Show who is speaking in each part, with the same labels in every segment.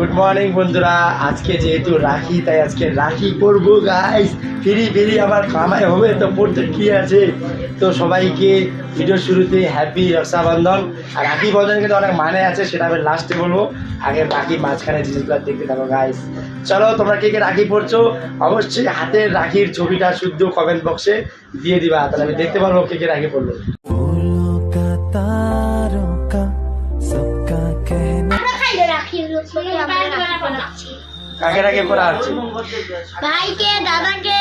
Speaker 1: Good morning বন্ধুরা। আজকে যেহেতু রাখি, তাই আজকে রাখি করব গাইস ফিরি ফিরি, আবার কামাই হবে, তো পড়তে কি আছে? তো সবাইকে ভিডিও শুরুতে হ্যাপি রক্ষাবন্ধন আর রাখি বন্ধন কিন্তু অনেক মানে আছে, সেটা আমি লাস্টে বলব। আগে রাখি মাঝখানে জিনিসগুলো দেখতে থাকো গাইস চলো, তোমরা কে কে রাখি পড়ছো, অবশ্যই হাতের রাখির ছবিটা শুদ্ধ কমেন্ট বক্সে দিয়ে দিবা। তাহলে আমি দেখতে পারব কে কে রাখি পড়ল। কাকে কাকে করা হচ্ছে?
Speaker 2: ভাইকে দাদাকে।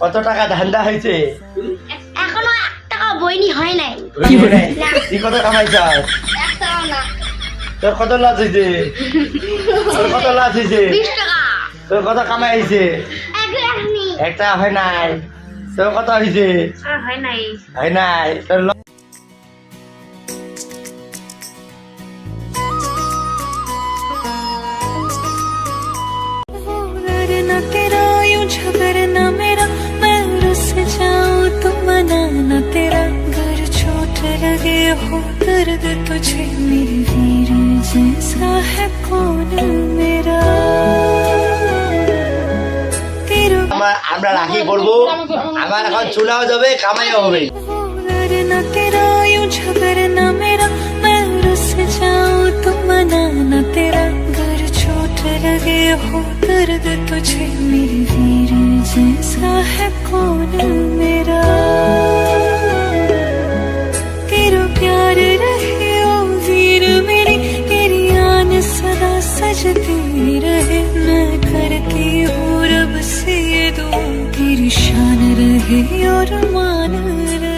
Speaker 1: কত টাকা ধান্দা হয়েছে?
Speaker 2: এখনও এক টাকা বইনি হয় নাই।
Speaker 1: কি বলে? কি
Speaker 2: কত কামাই কামাইছ
Speaker 1: তোর কত লাভ হয়েছে? তোর কত লাভ হয়েছে? তোর কত কামাই হয়েছে? একটা হয় নাই। তোর কত হয়েছে?
Speaker 2: হয় নাই।
Speaker 1: তোর
Speaker 3: लगे हो दर्द तुझे मेरी वीर जैसा है कौन मेरा तेरा
Speaker 1: আমরা আমরা রাখি পড়বো আমার এখন চুলাও যাবে কামাইও হবে
Speaker 3: वो डरना तेरा यूं झगड़ना मेरा मैं रुस जाऊं तो मनाना तेरा घर छोट लगे हो दर्द तुझे मेरी वीर जैसा है कौन मेरा
Speaker 1: വിധിയൊരു മാനരെ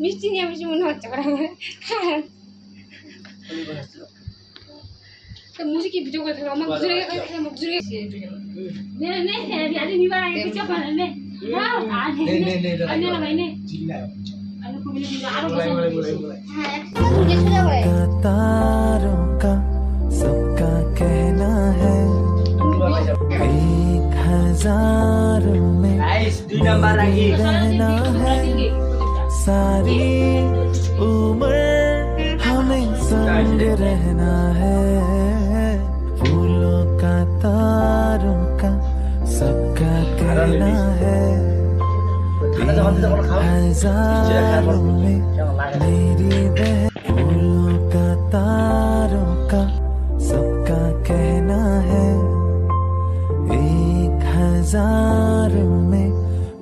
Speaker 2: মিষ্টি নিয়ে বেশি মনে হচ্ছে
Speaker 3: मुझे कहना है। एक हज़ार में रहना है। सारी उम्र हमें संग रहना है। है हज़ारों में मेरी बहन फूलों तारों का सबका कहना है एक हज़ार में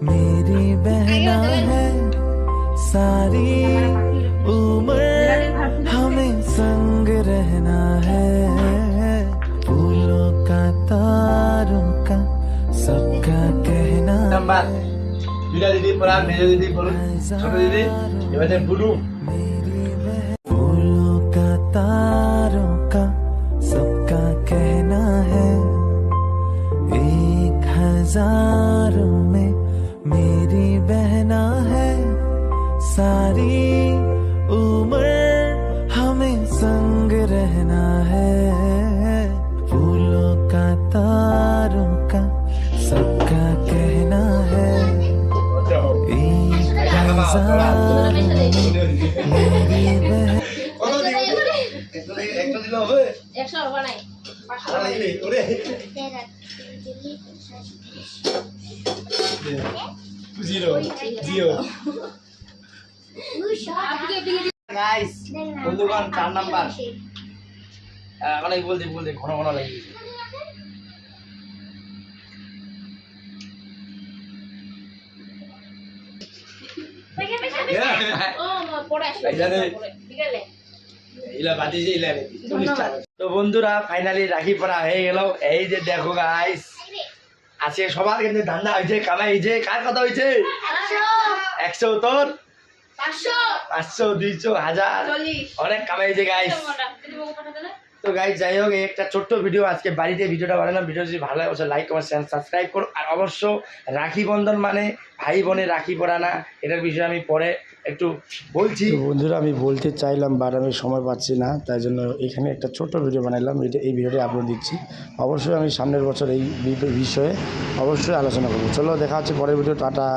Speaker 3: मेरी बहना है सारी उम्र हमें संग रहना है
Speaker 1: নাম্বার দুইটা দিদি পড়া মেজো দিদি পড়ুন ছোট দিদি এবারে বুলু হবে?
Speaker 4: একশো হবে নাই।
Speaker 1: আর লাগবে ওরে। Zero zero. গাইস বন্ধুগণ চার নাম্বার। এখন এই বলতে বলতে ঘন ঘন লাগে ইলা বাদিছে ইলা তো বন্ধুরা ফাইনালি রাখি পড়া হয়ে গেল। এই যে দেখো গাইস আজকে সবার কিন্তু ধান্দা হয়েছে কামাই হয়েছে। কার কথা হয়েছে? একশো তোর?
Speaker 4: পাঁচশো।
Speaker 1: দুইশো হাজার। অনেক কামাই হয়েছে গাইস তো গাইজ যাই হোক একটা ছোট্ট ভিডিও আজকে বাড়িতে ভিডিওটা বানালাম। ভিডিও যদি ভালো লাগে অবশ্যই লাইক কমেন্ট চ্যানেল সাবস্ক্রাইব করো। আর অবশ্য রাখি বন্ধন মানে ভাই বোনের রাখি পরানা এটার বিষয়ে আমি পরে একটু বলছি। বন্ধুরা আমি বলতে চাইলাম বাট আমি সময় পাচ্ছি না তাই জন্য এখানে একটা ছোট ভিডিও বানাইলাম এটা এই ভিডিওটি আপলোড দিচ্ছি। অবশ্যই আমি সামনের বছর এই বিষয়ে অবশ্যই আলোচনা করব। চলো দেখা হচ্ছে পরের ভিডিও টাটা।